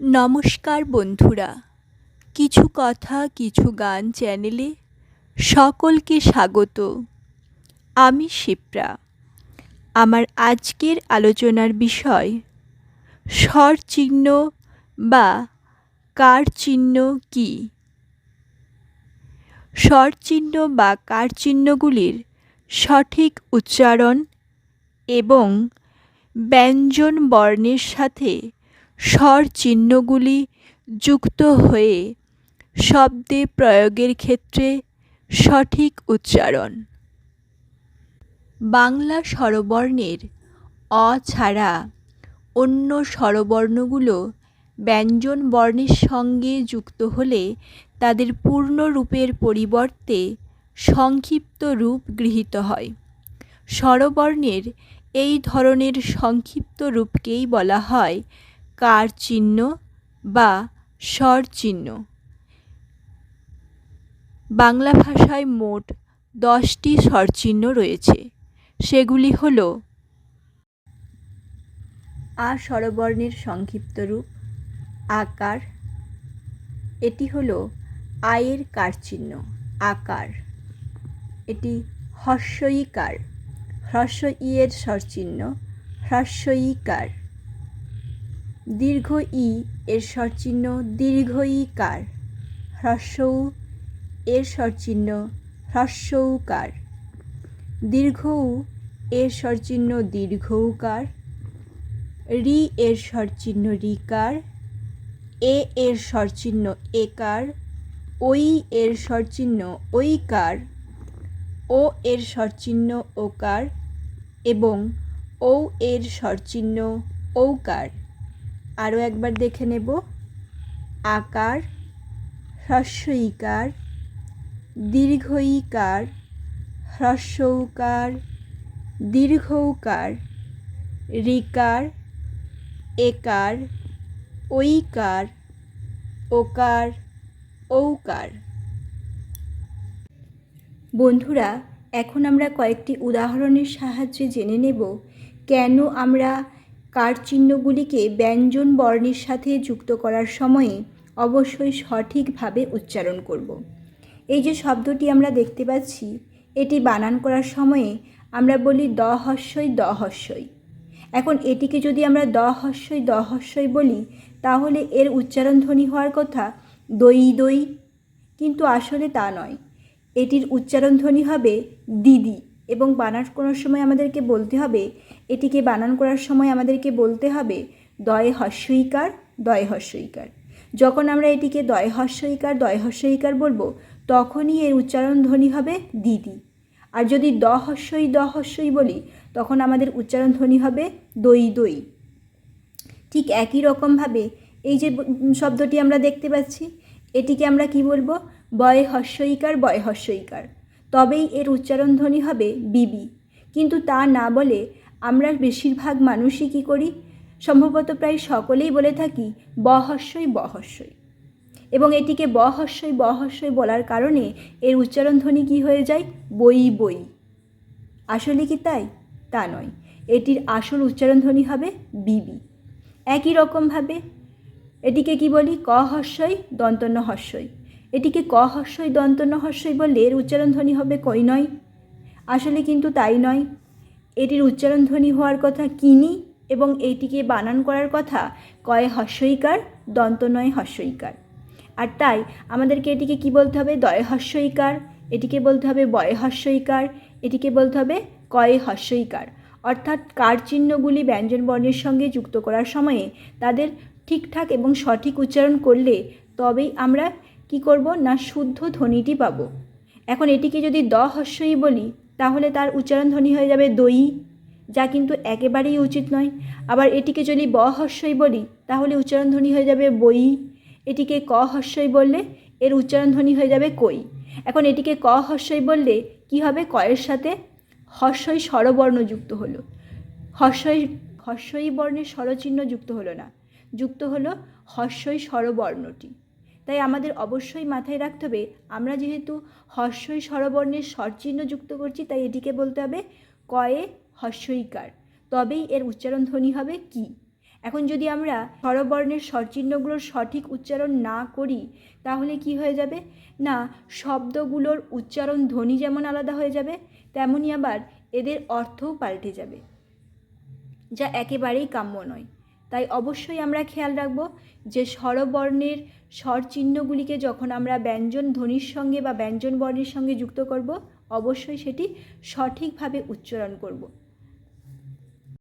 নমস্কার বন্ধুরা, কিছু কথা, কিছু গান চ্যানেলে সকলকে স্বাগত। আমি শিপ্রা। আমার আজকের আলোচনার বিষয় স্বর চিহ্ন বা কার চিহ্ন কী? স্বর চিহ্ন বা কার চিহ্নগুলির সঠিক উচ্চারণ এবং ব্যঞ্জন বর্ণের সাথে স্বর চিহ্নগুলি যুক্ত হয়ে শব্দে প্রয়োগের ক্ষেত্রে সঠিক উচ্চারণ। বাংলা স্বরবর্ণের অ ছাড়া অন্য স্বরবর্ণগুলো ব্যঞ্জন বর্ণের সঙ্গে যুক্ত হলে তাদের পূর্ণ রূপের পরিবর্তে সংক্ষিপ্ত রূপ গৃহীত হয়। স্বরবর্ণের এই ধরনের সংক্ষিপ্ত রূপকেই বলা হয় কার চিহ্ন বা স্বর চিহ্ন? বাংলা ভাষায় মোট দশটি স্বরচিহ্ন রয়েছে। সেগুলি হল আ স্বরবর্ণের সংক্ষিপ্ত রূপ, আকার। এটি হল আয়ের কার চিহ্ন, আকার। এটি হর্ষইকার হ্রস্ব ইয়ের স্বরচিহ্ন হ্রস্বইকার দীর্ঘ ই এর স্বরচিহ্ন দীর্ঘ ইকার হ্রস্ব উ এর স্বরচিহ্ন হ্রস্ব কার। দীর্ঘ উ এর স্বরচিহ্ন দীর্ঘ উকার রি এর স্বরচিহ্ন রিকার এ এর স্বরচিহ্ন একার ওই এর স্বরচিহ্ন ঐকার ও এর স্বরচিহ্ন ওকার এবং ও এর স্বরচিহ্ন ঔকার আরও একবার দেখে নেব। আকার, হ্রস্বইকার, দীর্ঘইকার হ্রস্বৌকার দীর্ঘৌকার রিকার, একার, ঐকার, ওকার, ঔকার। বন্ধুরা, এখন আমরা কয়েকটি উদাহরণের সাহায্যে জেনে নেব কেন আমরা কার চিহ্নগুলিকে ব্যঞ্জন বর্ণের সাথে যুক্ত করার সময়ে অবশ্যই সঠিকভাবে উচ্চারণ করব। এই যে শব্দটি আমরা দেখতে পাচ্ছি, এটি বানান করার সময়ে আমরা বলি দ হস্যই দ হস্যই এখন এটিকে যদি আমরা দ হস্যই দ হস্যই বলি, তাহলে এর উচ্চারণ ধ্বনি হওয়ার কথা দই দই। কিন্তু আসলে তা নয়। এটির উচ্চারণ ধ্বনি হবে দিদি। এবং বানান করার সময় আমাদেরকে বলতে হবে, এটিকে বানান করার সময় আমাদেরকে বলতে হবে, দয় হস্যইকার দয় হস্যইকার যখন আমরা এটিকে দয় হস্যইকার দয় হস্যইকার বলব, তখনই এর উচ্চারণ ধ্বনি হবে দিদি। আর যদি দ হস্যই দ হস্যই বলি, তখন আমাদের উচ্চারণ ধ্বনি হবে দই দই। ঠিক একই রকমভাবে এই যে শব্দটি আমরা দেখতে পাচ্ছি, এটিকে আমরা কি বলব? বয় হস্যইকার বয় হস্যইকার তবেই এর উচ্চারণ ধ্বনি হবে বিবি। কিন্তু তা না বলে আমরা বেশিরভাগ মানুষই কী করি? সম্ভবত প্রায় সকলেই বলে থাকি, বহস্যই বহস্যই। এবং এটিকে বহস্যই বহস্যই বলার কারণে এর উচ্চারণ ধ্বনি কী হয়ে যায়? বই বই। আসলে কি তাই? তা নয়। এটির আসল উচ্চারণ ধ্বনি হবে বিবি। একই রকমভাবে এটিকে কি বলি? ক দন্তন্য হস্যই এটিকে ক হস্যই দন্তন্য হস্যই বললে এর উচ্চারণ ধ্বনি হবে কই নয়। আসলে কিন্তু তাই নয়। এটির উচ্চারণ ধ্বনি হওয়ার কথা কিনি এবং এইটিকে বানান করার কথা কয়ে হস্যইকার, দন্ত নয় হস্যইকার। আর তাই আমাদেরকে এটিকে কি বলতে হবে? দয়ে হস্যইকার। এটিকে বলতে হবে বয়ে হস্যইকার। এটিকে বলতে হবে কয়ে হস্যইকার। অর্থাৎ কার চিহ্নগুলি ব্যঞ্জন বর্ণের সঙ্গে যুক্ত করার সময়ে তাদের ঠিকঠাক এবং সঠিক উচ্চারণ করলে তবেই আমরা কি করব? না শুদ্ধ ধ্বনিটি পাব। এখন এটিকে যদি দ হস্যই বলি, তাহলে তার উচ্চারণ ধ্বনি হয়ে যাবে দই যা কিন্তু একেবারেই উচিত নয়। আবার এটিকে যদি ব হস্যই বলি, তাহলে উচ্চারণ ধ্বনি হয়ে যাবে বই এটিকে ক হস্যই বললে, এর উচ্চারণ ধ্বনি হয়ে যাবে কই এখন এটিকে ক হস্যই বললে কি হবে? কয়ের সাথে হস্যই স্বরবর্ণ যুক্ত হলো। হস্যই হস্যই বর্ণের স্বরচিহ্ন যুক্ত হলো না। যুক্ত হলো হস্যই স্বরবর্ণটি। তাই আমাদের অবশ্যই মাথায় রাখতে হবে, আমরা যেহেতু হস্যই স্বরবর্ণের স্বরচিহ্ন যুক্ত করছি, তাই এটিকে বলতে হবে কয়ে হস্যইকার তবেই এর উচ্চারণ ধ্বনি হবে কি? এখন যদি আমরা স্বরবর্ণের স্বরচিহ্নগুলোর সঠিক উচ্চারণ না করি, তাহলে কি হয়ে যাবে? না, শব্দগুলোর উচ্চারণ ধ্বনি যেমন আলাদা হয়ে যাবে তেমনই আবার এদের অর্থও পাল্টে যাবে, যা একেবারেই কাম্য নয়। তাই অবশ্যই আমরা খেয়াল রাখব যে স্বরবর্ণের স্বরচিহ্নগুলিকে যখন আমরা ব্যঞ্জন ধ্বনির সঙ্গে বা ব্যঞ্জন বর্ণের সঙ্গে যুক্ত করব, অবশ্যই সেটি সঠিকভাবে উচ্চারণ করব।